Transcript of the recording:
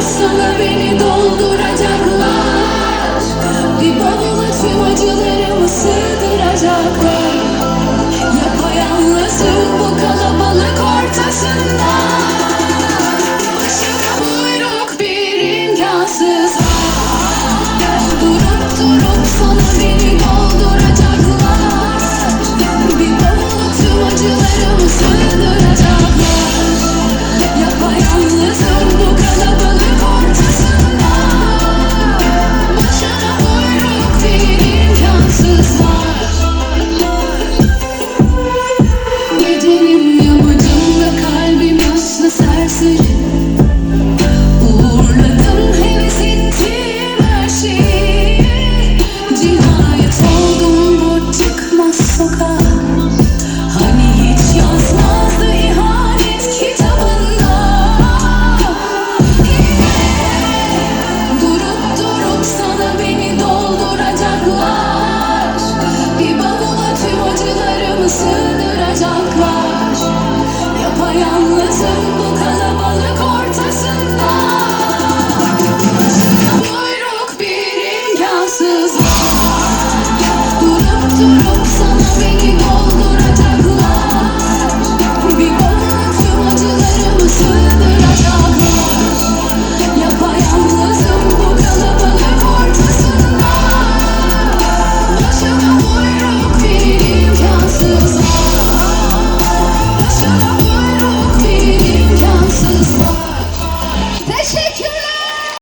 sana beni dolduracaklar. Bir bavula tüm acılarımı sığdıracaklar sığdıracaklar Yapayalnızım.